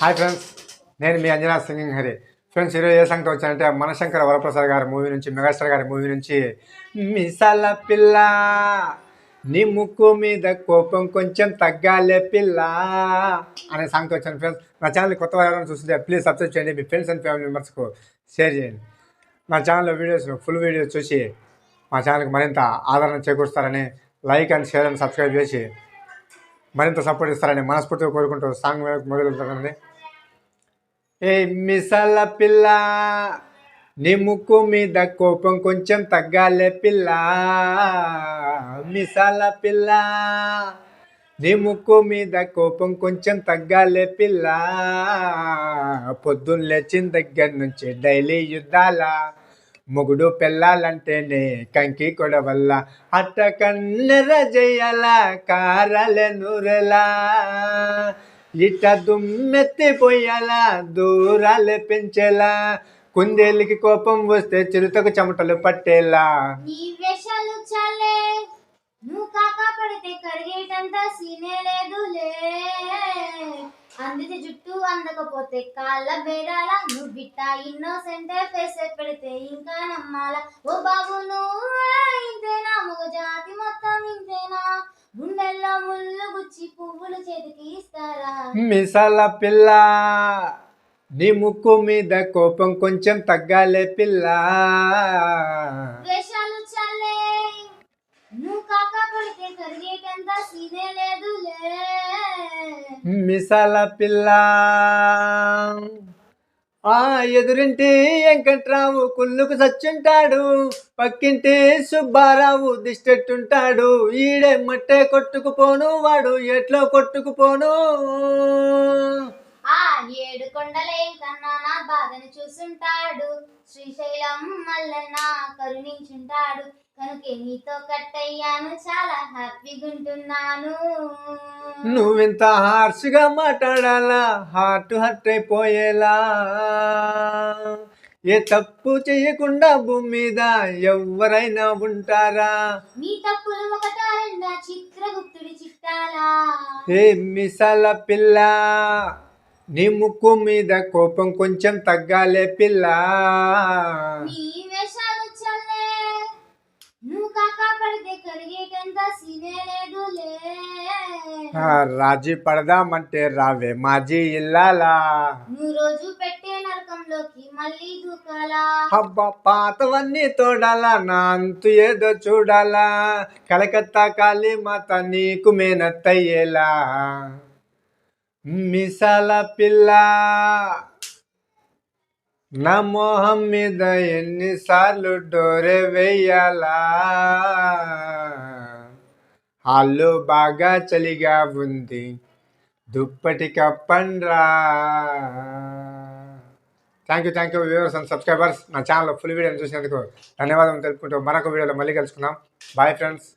Hi friends నేను మీ Anjana singing Hari. Friends ఈరోజు ఏ సంగతి వచ్చానంటే మనశంకర వరప్రసాద్ గారి మూవీ నుంచి మెగాస్టార్ గారి మూవీ నుంచి మిసాల పిల్ల నీ ముక్కు మీద కోపం కొంచెం తగ్గాలే పిల్ల అనే సాంగ్తో వచ్చాను ఫ్రెండ్స్ నా ఛానల్ కొత్త వారు చూస్తుంటే ప్లీజ్ సబ్స్క్రైబ్ చేయండి. మీ ఫ్రెండ్స్ అండ్ ఫ్యామిలీ మెంబర్స్కు షేర్ చేయండి. నా ఛానల్లో వీడియోస్ ఫుల్ వీడియోస్ చూసి మా ఛానల్కి మరింత ఆదరణ చేకూరుస్తారని like and share and subscribe చేసి మరింత సపోర్ట్ ఇస్తారని మనస్ఫూర్తిగా కోరుకుంటూ సాంగ్ మొదలుతానండి ఏ మిసాల పిల్ల నీ ముక్కు మీద కోపం కొంచెం తగ్గాలే పిల్ల. మిసాల పిల్ల నీ ముక్కు మీద కోపం కొంచెం తగ్గాలే పిల్ల. పొద్దున్న లేచిన దగ్గర నుంచి డైలీ యుద్ధాల మొగుడు పెళ్ళాలంటేనే కంకి కొడవల్ల అట్ట కన్నెర జయ్యాల కారాలే నూరెలా. ఇట్ట దుమ్మెత్తి పోయాలా దూరాలే పెంచేలా. కుందేలికి కోపం వస్తే చిరుతకు చెమటలు పట్టేలా. నీ వేషాలు చాలే. నువ్వు కాకా పడితే కరిగేటంత సీనే లేదులే. అందితే జుట్టు అందకపోతే కాళ్ళ బేరాల. నువ్వు బిట్ట ఇన్నోసెంటే ఫేసే పెడితే ఇంకా నమ్మాల. ఓ బాబు నువ్వు ఇంతేనా? మగ జాతి మొత్తం ఇంతేనా? గుండెల్లో ముళ్ళు గుచ్చి పువ్వులు చేతికి ఇస్తారా? మిసాల పిల్ల. నీ ముక్కు మీద కోపం కొంచెం తగ్గాలే పిల్ల. మిసాల పిల్ల. ఆ ఎదురింటి వెంకట్రావు కుళ్ళుకు సచ్చుంటాడు. పక్కింటి సుబ్బారావు దిష్టెట్టుంటాడు. ఈడే మట్టే కొట్టుకుపోను వాడు ఎట్లో కొట్టుకుపోను. ఆ ఏడు కొండలే కన్నా నా బాధను చూసుంటాడు. శ్రీశైలం మల్లన్న కరుణించుంటాడు. కనుకే నీతో కట్టయ్యాను చాలా హ్యాపీగా ఉంటున్నాను. నువ్వింత హార్ష్గా మాట్లాడాలా? Heart hurt అయిపోయేలా? ఏ తప్పు చేయకుండా భూమి మీద ఎవరైనా ఉంటారా? నీ తప్పులు ఒకటా రెండా? చిత్రగుప్తుడి చిట్టాలా? ఏ మిసాల పిల్ల? నీ ముక్కు మీద కోపం కొంచెం తగ్గాలే పిల్ల. నీ వేషాలు చల్లే నువ్వు కాక పడితే కరిగేటంత సీనే లేదులే. ఆ, రాజీ పడదామంటే రావే మాజీ ఇల్లాలా. నువ్వు రోజు పెట్టే నరకంలోకి మళ్ళీ దూకాలా. అబ్బా పాతవన్నీ తోడాలా నా అంతు ఏదో చూడాలా. కలకత్తా కాళీ మాత నీకు మేనత్తయ్యేలా. మిసాల పిల్ల. నా మొహం మీద ఎన్నిసార్లు డోరే వెయ్యాలా హాల్లో బాగా చలిగా ఉంది. దుప్పటి కప్పండ్రా. Thank you thank you viewers and subscribers నా ఛానల్ ఫుల్ వీడియోని చూసినందుకు ధన్యవాదం తెలుపుకుంటూ మరొక వీడియోలో మళ్ళీ కలుసుకుందాం. Bye friends